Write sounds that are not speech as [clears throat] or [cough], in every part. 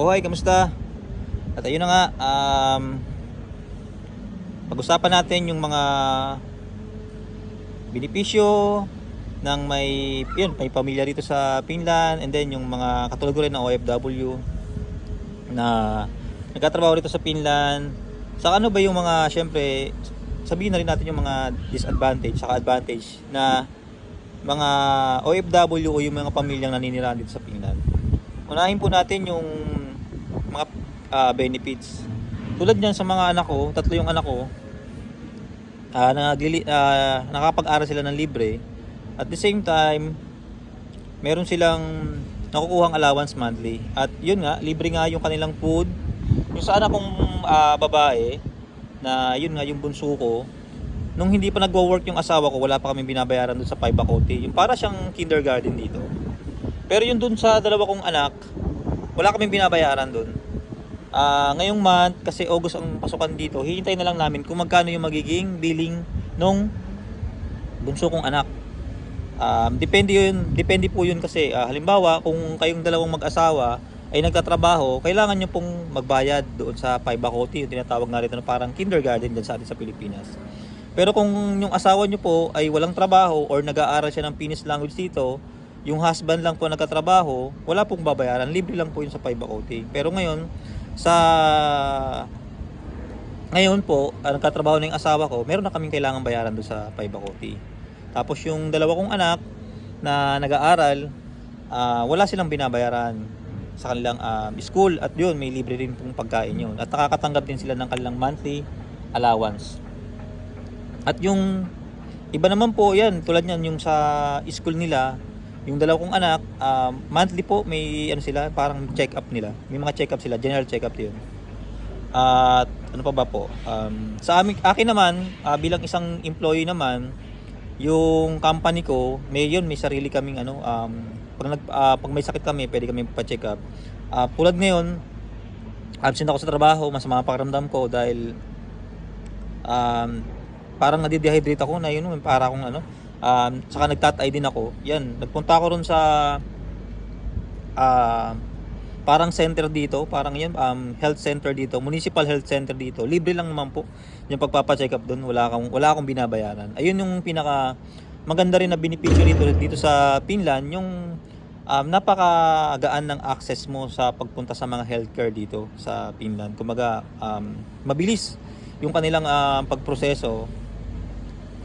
Oh, hi, kamusta? At ayun na nga, um, pag-usapan natin yung mga benepisyo ng may, yun, may pamilya dito sa Finland and then yung mga katulad ko rin ng OFW na nagtatrabaho dito sa Finland. Sa ano ba yung mga, syempre, sabihin na rin natin yung mga disadvantage saka advantage na mga OFW o yung mga pamilyang naninirahan dito sa Finland. Unahin po natin yung ah, benefits. Tulad niyan sa mga anak ko, tatlo yung anak ko, ah naglili, ah, nakapag-aral sila ng libre. At the same time, meron silang nakukuhang allowance monthly. At yun nga, libre nga yung kanilang food. Yung sa anak kong ah, babae, na yun nga yung bunso ko, nung hindi pa nagwo-work yung asawa ko, wala pa kami binabayaran doon sa Paibacote. Yung para siyang kindergarten dito. Pero yung doon sa dalawa kong anak, wala kaming binabayaran doon. Ah, ngayong month, kasi August ang pasukan dito, hihintay na lang namin kung magkano yung magiging billing nung bunso kong anak. Um, depende yun, depende po yun kasi ah, halimbawa kung kayong dalawang mag-asawa ay nagtatrabaho, kailangan nyo pong magbayad doon sa Paibacote, yung tinatawag nga rito na parang kindergarten dyan sa atin sa Pilipinas. Pero kung yung asawa nyo po ay walang trabaho or nag-aaral siya ng Finnish language dito, yung husband lang po nagtatrabaho, wala pong babayaran, libre lang po yun sa Paibacote. Pero ngayon, sa ngayon po, ang nagtatrabaho na yung asawa ko, meron na kaming kailangan bayaran doon sa Paibacote. Tapos yung dalawa kong anak na nag-aaral, ah, wala silang binabayaran sa kanilang um, school at yun, may libre rin pong pagkain yun. At nakakatanggap din sila ng kanilang monthly allowance. At yung iba naman po yan, tulad yan yung sa school nila, yung dalawa kong anak, um, monthly po may ano sila, parang check-up nila. May mga check-up sila, general check-up yun. At ano pa ba po? Um, sa amin, akin naman, ah, bilang isang employee naman, yung company ko, may yun, may sarili kaming ano, um, pag, nag, ah, pag may sakit kami, pwede kami pa-check up. Ah, tulad ngayon, absent ako sa trabaho, masama pakiramdam ko dahil um, parang nadidehydrate ako na yun, para akong ano, um, saka nagtatay din ako. Yan, nagpunta ako ron sa ah, parang center dito, parang yan, um, health center dito, municipal health center dito. Libre lang naman po yung pagpapa-check up doon, wala akong wala akong binabayaran. Ayun yung pinaka maganda rin na benepisyo dito dito sa Finland, yung um, napakagaan ng access mo sa pagpunta sa mga healthcare dito sa Finland. Kumaga um, mabilis yung kanilang um, pagproseso.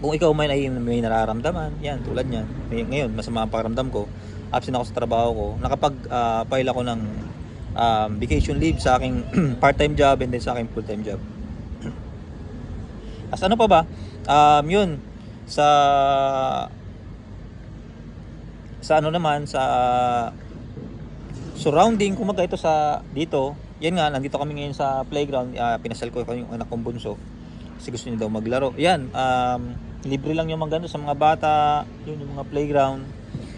Kung ikaw may, may nararamdaman, yan tulad niyan. Ngayon masama ang pakiramdam ko absent ako sa trabaho ko, nakapag-file ako ng um, vacation leave sa aking [clears throat] part-time job and then sa aking full-time job. [clears throat] As ano pa ba? Um, yun, sa sa ano naman, sa surrounding, kumaga ito sa dito, yan nga, nandito kami ngayon sa playground, uh, pinasal ko yung anak kong bunso kasi gusto niya daw maglaro. Yan, um, libre lang yung mga sa mga bata, yun yung mga playground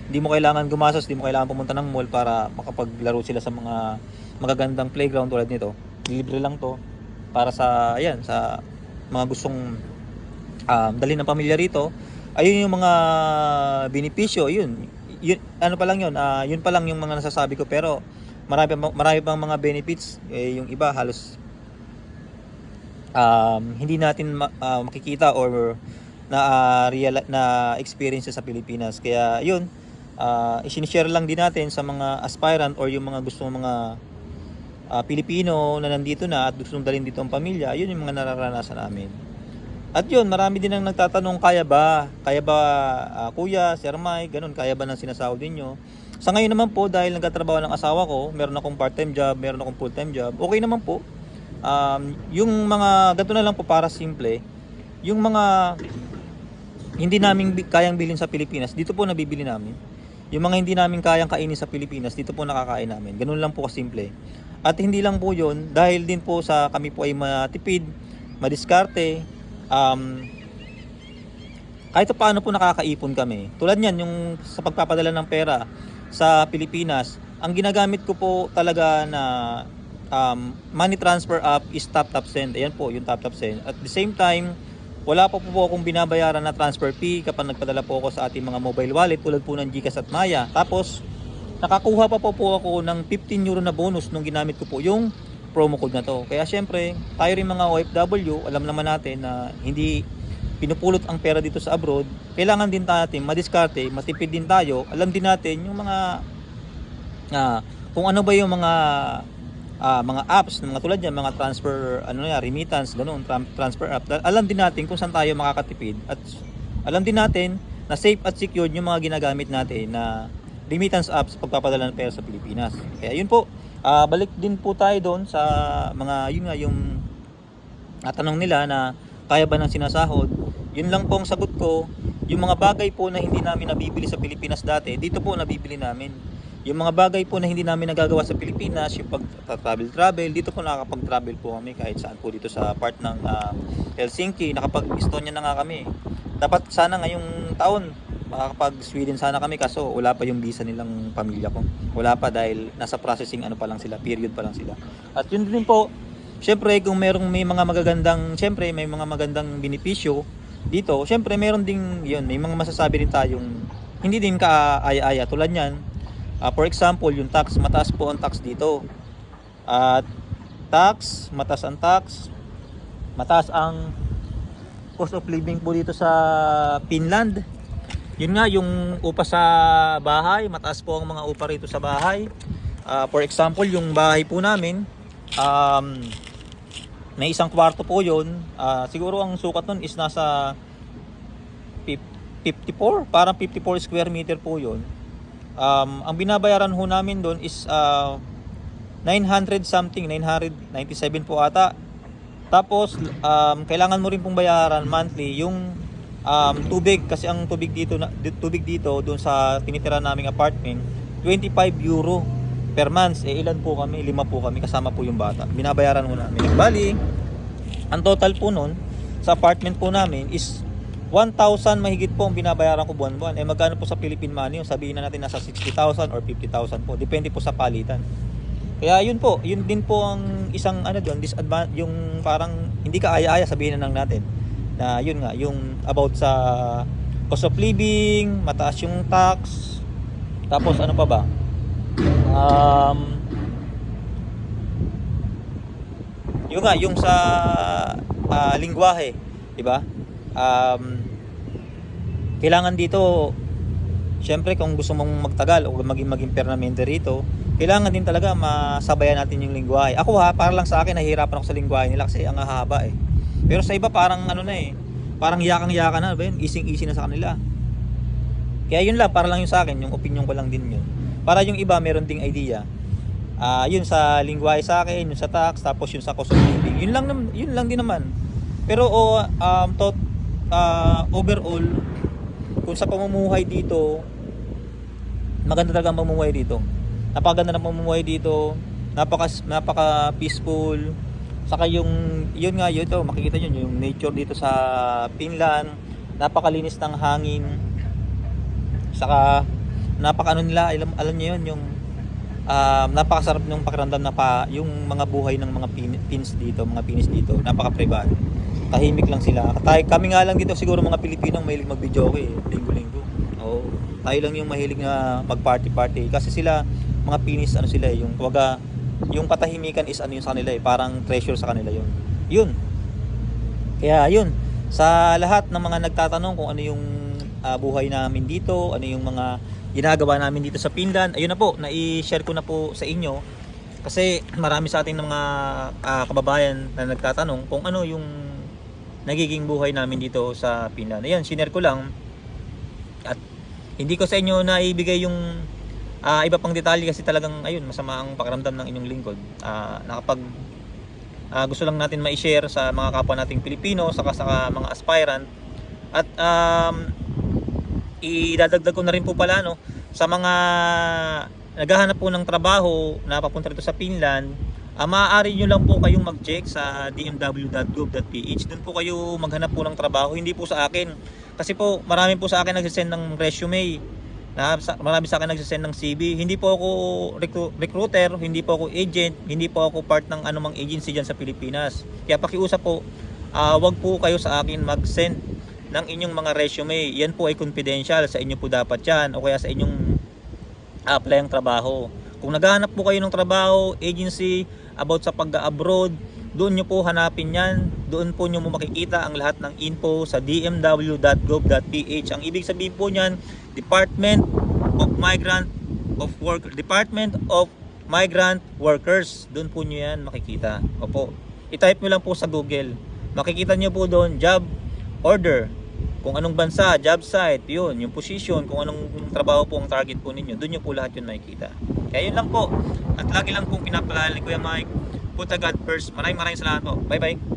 hindi mo kailangan gumastos, hindi mo kailangan pumunta ng mall para makapaglaro sila sa mga magagandang playground tulad nito. Libre lang to para sa ayan sa mga gustong um, dalhin ng pamilya rito. Ayun yung mga benepisyo, yun. Yun ano pa lang yun, ah, yun pa lang yung mga nasasabi ko pero marami marami pang mga benefits eh, yung iba halos um, hindi natin ah, makikita or na ah, real na experience sa Pilipinas. Kaya yun, uh, isinishare lang din natin sa mga aspirant or yung mga gustong mga ah, Pilipino na nandito na at gustong dalhin dito ang pamilya, yun yung mga nararanasan namin. At yun, marami din ang nagtatanong, kaya ba? Kaya ba, ah, kuya, Sir Mike, ganun, kaya ba ng sinasahod ninyo? Sa ngayon naman po, dahil nagtatrabaho ng asawa ko, meron akong part-time job, meron akong full-time job, okay naman po. Um, yung mga, ganito na lang po para simple, yung mga hindi namin kayang bilhin sa Pilipinas, dito po nabibili namin. Yung mga hindi namin kayang kainin sa Pilipinas, dito po nakakain namin. Ganun lang po kasimple. At hindi lang po yun, dahil din po sa kami po ay matipid, madiskarte, um, kahit paano po nakakaipon kami. Tulad niyan, yung sa pagpapadala ng pera sa Pilipinas, ang ginagamit ko po talaga na um, money transfer app is TapTap Send. Ayan po, yung TapTap Send. At the same time, wala pa po, po akong binabayaran na transfer fee kapag nagpadala po ako sa ating mga mobile wallet tulad po ng Gcash at Maya. Tapos, nakakuha pa po po ako ng 15 euro na bonus nung ginamit ko po yung promo code na to. Kaya syempre, tayo rin mga OFW, alam naman natin na hindi pinupulot ang pera dito sa abroad, kailangan din natin madiskarte, matipid din tayo, alam din natin yung mga ah, kung ano ba yung mga ah, mga apps na mga tulad yan, mga transfer, ano na remittance, ganun, tran- transfer app. Alam din natin kung saan tayo makakatipid at alam din natin na safe at secured yung mga ginagamit natin na remittance apps pagpapadala ng pera sa Pilipinas. Kaya yun po, ah, balik din po tayo doon sa mga, yun nga, yung ah, tanong nila na kaya ba ng sinasahod. Yun lang po ang sagot ko. Yung mga bagay po na hindi namin nabibili sa Pilipinas dati, dito po nabibili namin. Yung mga bagay po na hindi namin nagagawa sa Pilipinas, yung pag-travel travel, dito po nakakapag-travel po kami kahit saan po dito sa part ng ah, Helsinki, nakapag-Estonia na nga kami. Dapat sana ngayong taon makakapag Sweden sana kami kaso wala pa yung visa nilang pamilya ko. Wala pa dahil nasa processing ano pa lang sila, period pa lang sila. At yun din po, syempre kung merong may mga magagandang, syempre may mga magandang benepisyo dito, syempre meron ding yun, may mga masasabi rin tayong hindi din kaaya-aya tulad niyan. Ah, for example, yung tax, mataas po ang tax dito. At tax, mataas ang tax, mataas ang cost of living po dito sa Finland. Yun nga, yung upa sa bahay, mataas po ang mga upa rito sa bahay. Ah, for example, yung bahay po namin, um, may isang kwarto po yun. Ah, siguro ang sukat nun is nasa fif- 54, parang 54 square meter po yun. Um, ang binabayaran ho namin doon is ah, 900 something, 997 po ata. Tapos, um, kailangan mo rin pong bayaran monthly yung um, tubig. Kasi ang tubig dito tubig dito doon sa tinitira naming apartment 25 euro per month. Eh ilan po kami? Lima po kami. Kasama po yung bata. Binabayaran mo namin. Bali ang total po nun sa apartment po namin is 1,000 mahigit po ang binabayaran ko buwan-buwan eh magkano po sa Philippine money yung sabihin na natin nasa 60,000 or 50,000 po depende po sa palitan kaya yun po, yun din po ang isang ano doon, disadvantage yung parang hindi ka aya-aya sabihin na lang natin. Na yun nga, yung about sa cost of living, mataas yung tax, tapos ano pa ba? Um, yun nga, yung sa ah, lingwahe, di ba? Um, kailangan dito Siyempre kung gusto mong magtagal o maging maging permanente rito, kailangan din talaga masabayan natin yung lingwahe. Ako ha, para lang sa akin nahihirapan ako sa lingwahe nila kasi ang hahaba eh. Pero sa iba parang ano na eh, parang yakang-yaka na, ba yun? Ising-easy na sa kanila. Kaya yun lang, para lang yun sa akin, yung opinion ko lang din yun. Para yung iba meron ding idea. Ah, yun sa lingwahe sa akin, yun sa tax, tapos yun sa cost of living. Yun lang yun lang din naman. Pero oh, um to, ah, overall kung sa pamumuhay dito maganda talaga ang pamumuhay dito. Napakaganda ng pamumuhay dito. Napaka napaka peaceful. Saka yung yun nga yun to, makikita niyo yung nature dito sa Finland. Napakalinis ng hangin. Saka napaka ano nila, alam, alam niyo yun yung um, napakasarap ng pakiramdam na pa yung mga buhay ng mga pin, pins dito, mga pinis dito, napaka-private. Tahimik lang sila. Tay, kami nga lang dito siguro mga Pilipino ang mahilig mag-video okay, linggo-linggo. Oo. Tayo lang yung mahilig na mag-party-party kasi sila mga pinis ano sila eh, yung kumbaga yung katahimikan is ano yun sa kanila eh, parang treasure sa kanila yun. Yun. Kaya yun, sa lahat ng mga nagtatanong kung ano yung ah, buhay namin dito, ano yung mga ginagawa namin dito sa Finland, ayun na po, nai-share ko na po sa inyo kasi marami sa ating mga ah, kababayan na nagtatanong kung ano yung nagiging buhay namin dito sa Finland. Ayan, sinare ko lang at hindi ko sa inyo na ibigay yung ah, iba pang detalye kasi talagang ayun masama ang pakiramdam ng inyong lingkod. Ah, nakapag ah, gusto lang natin ma-share sa mga kapwa nating Pilipino saka sa mga aspirant at um, idadagdag ko na rin po pala no sa mga naghahanap po ng trabaho na papunta rito sa Finland ah, maaari nyo lang po kayong mag-check sa dmw.gov.ph doon po kayo maghanap po ng trabaho hindi po sa akin. Kasi po marami po sa akin nagsisend ng resume. Na marami sa akin nagsisend ng CV hindi po ako recru- recruiter hindi po ako agent hindi po ako part ng anumang agency dyan sa Pilipinas. Kaya pakiusap po ah, wag po kayo sa akin mag-send ng inyong mga resume. Yan po ay confidential sa inyo po dapat yan o kaya sa inyong apply ang trabaho. Kung naghahanap po kayo ng trabaho, agency, about sa pag-abroad, doon nyo po hanapin yan. Doon po nyo makikita ang lahat ng info sa dmw.gov.ph. Ang ibig sabihin po niyan, Department of Migrant of Work Department of Migrant Workers. Doon po nyo yan makikita. Opo. I-type nyo lang po sa Google. Makikita nyo po doon job order. Kung anong bansa, job site, yun, yung position, kung anong trabaho po ang target po ninyo, doon nyo po lahat yun makikita. Kaya yun lang po. At lagi lang pong pinapalala ni Kuya Mike, put a God first. Maraming maraming salamat po. Bye bye.